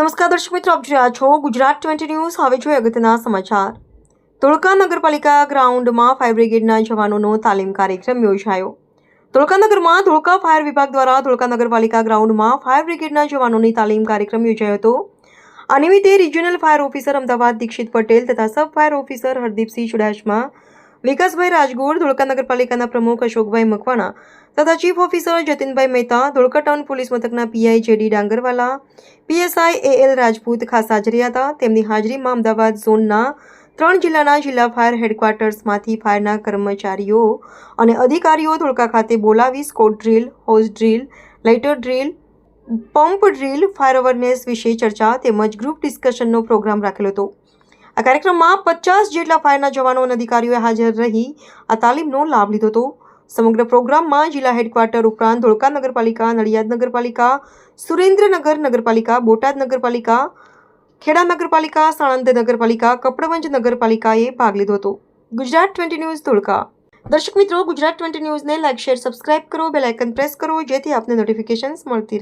નમસ્કાર દર્શક મિત્રો, આપ જોયા છો ગુજરાત ટ્વેન્ટી ન્યૂઝ. હવે જોઈએ અગત્યના સમાચાર. ધોળકા નગરપાલિકા ગ્રાઉન્ડમાં ફાયર બ્રિગેડના જવાનોનો તાલીમ કાર્યક્રમ યોજાયો. ધોળકા નગરમાં ધોળકા ફાયર વિભાગ દ્વારા ધોળકા નગરપાલિકા ગ્રાઉન્ડમાં ફાયર બ્રિગેડના જવાનોની તાલીમ કાર્યક્રમ યોજાયો હતો. આ નિમિત્તે regional fire officer Ahmedabad Dikshit Patel તથા sub fire officer Hardipsinh Chudasama Vikasbhai Rajgor, Dholka નગરપાલિકાના પ્રમુખ અશોકભાઈ મકવાણા તથા chief officer Jatinbhai Mehta, Dholka town police મથકના PI JD Dangarwala, PSI A L Rajput ખાસ હાજરી હતા તેમની હાજરીમાં અમદાવાદ ઝોનના ત્રણ જિલ્લાના જિલ્લા ફાયર હેડક્વાર્ટર્સમાંથી ફાયરના કર્મચારીઓ અને અધિકારીઓ ધોળકા ખાતે બોલાવી scout drill, hose drill, ladder drill, pump drill, fire awareness વિશે ચર્ચા તેમજ ગ્રુપ ડિસ્કશનનો પ્રોગ્રામ રાખેલો હતો. આ કાર્યક્રમમાં પચાસ જેટલા ફાયરના જવાનો અને અધિકારીઓએ હાજર રહી આ તાલીમનો લાભ લીધો હતો. સમગ્ર પ્રોગ્રામમાં જિલ્લા હેડક્વાર્ટર ઉપરાંત ધોળકા નગરપાલિકા, નડિયાદ નગરપાલિકા, સુરેન્દ્રનગર નગરપાલિકા, બોટાદ નગરપાલિકા, ખેડા નગરપાલિકા, સાણંદ નગરપાલિકા, કપડવંજ નગરપાલિકાએ ભાગ લીધો હતો. Gujarat twenty news Dholka. દર્શક મિત્રો, ગુજરાત ટ્વેન્ટી ન્યૂઝને લાઇક, શેર, સબસ્ક્રાઇબ કરો, બેલ આઇકન પ્રેસ કરો, જેથી આપને નોટિફિકેશન્સ મળતી રહે.